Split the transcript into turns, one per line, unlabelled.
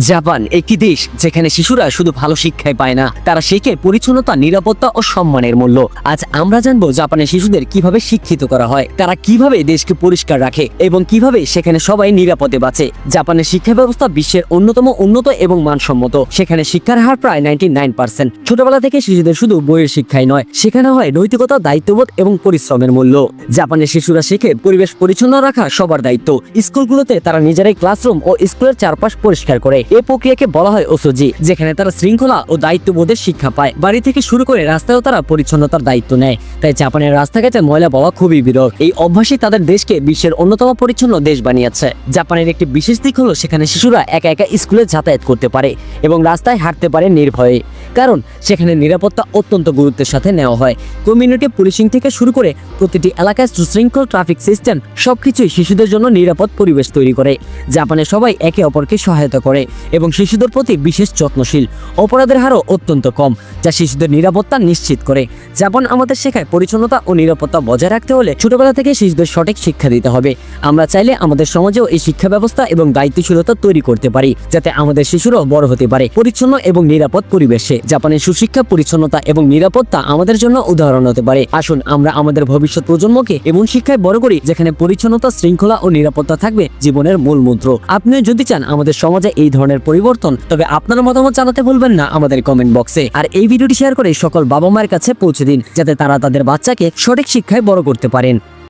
Japan একটি দেশ, যেখানে শিশুরা শুধু ভালো শিক্ষাই পায় না, তারা শেখে পরিচ্ছন্নতা, নিরাপত্তা ও সম্মানের মূল্য। আজ আমরা জানব জাপানের শিশুদের কীভাবে শিক্ষিত করা হয়, তারা কীভাবে দেশকে পরিষ্কার রাখে এবং কীভাবে সেখানে সবাই নিরাপদে বাঁচে। জাপানের শিক্ষা ব্যবস্থা বিশ্বের অন্যতম উন্নত এবং মানসম্মত। সেখানে শিক্ষার হার প্রায় নাইনটি নাইন পার্সেন্ট ছোটবেলা থেকে শিশুদের শুধু বইয়ের শিক্ষাই নয়, শেখানো হয় নৈতিকতা, দায়িত্ববোধ এবং পরিশ্রমের মূল্য। জাপানের শিশুরা শেখে পরিবেশ পরিচ্ছন্ন রাখা সবার দায়িত্ব। স্কুলগুলোতে তারা নিজেরাই ক্লাসরুম ও স্কুলের চারপাশ পরিষ্কার করে। এই প্রক্রিয়াকে বলা হয় ওসোজি, যেখানে তারা শৃঙ্খলা ও দায়িত্ববোধের শিক্ষা পায়। বাড়ি থেকে শুরু করে রাস্তায়ও তারা পরিচ্ছন্নতার দায়িত্ব নেয়, তাই জাপানের রাস্তাঘাটে ময়লা পাওয়া খুবই বিরল। এই অভ্যাসই তাদের দেশকে বিশ্বের অন্যতম পরিচ্ছন্ন দেশ বানিয়েছে। জাপানের একটি বিশেষ দিক হলো সেখানে শিশুরা একা একা স্কুলে যাতায়াত করতে পারে এবং রাস্তায় হাঁটতে পারে নির্ভয়ে, কারণ সেখানে নিরাপত্তা অত্যন্ত গুরুত্বের সাথে নেওয়া হয়। কমিউনিটি পুলিশিং থেকে শুরু করে প্রতিটি এলাকায় সুশৃঙ্খল ট্রাফিক সিস্টেম সবকিছুই শিশুদের জন্য নিরাপদ পরিবেশ তৈরি করে। জাপানে সবাই একে অপরকে সহায়তা করে। এবং শিশুদের প্রতি বিশেষ যত্নশীল। অপরাধের হারও অত্যন্ত কম, যা শিশুদের নিরাপত্তা নিশ্চিত করে। জাপান আমাদের শেখায় পরিচ্ছন্নতা ও নিরাপত্তা বজায় রাখতে হলে ছোটবেলা থেকে শিশুদের সঠিক শিক্ষা দিতে হবে। আমরা চাইলে আমাদের সমাজেও এই শিক্ষা ব্যবস্থা এবং দায়িত্বশীলতা তৈরি করতে পারি, যাতে আমাদের শিশুরাও বড় হতে পারে। পরিচ্ছন্ন এবং নিরাপদ পরিবেশে জাপানের সুশিক্ষা, পরিচ্ছন্নতা এবং নিরাপত্তা আমাদের জন্য উদাহরণ হতে পারে। আসুন আমরা আমাদের ভবিষ্যৎ প্রজন্মকে এমন শিক্ষায় বড় করি, যেখানে পরিচ্ছন্নতা, শৃঙ্খলা ও নিরাপত্তা থাকবে জীবনের মূল মন্ত্র। আপনিও যদি চান আমাদের সমাজে এই ধরনের পরিবর্তন, তবে আপনার মতামত জানাতে ভুলবেন না আমাদের কমেন্ট বক্সে আর এই ভিডিওটি শেয়ার করে সকল বাবা মায়ের কাছে পৌঁছে দিন, যাতে তারা তাদের বাচ্চাকে সঠিক শিক্ষায় বড় করতে পারেন।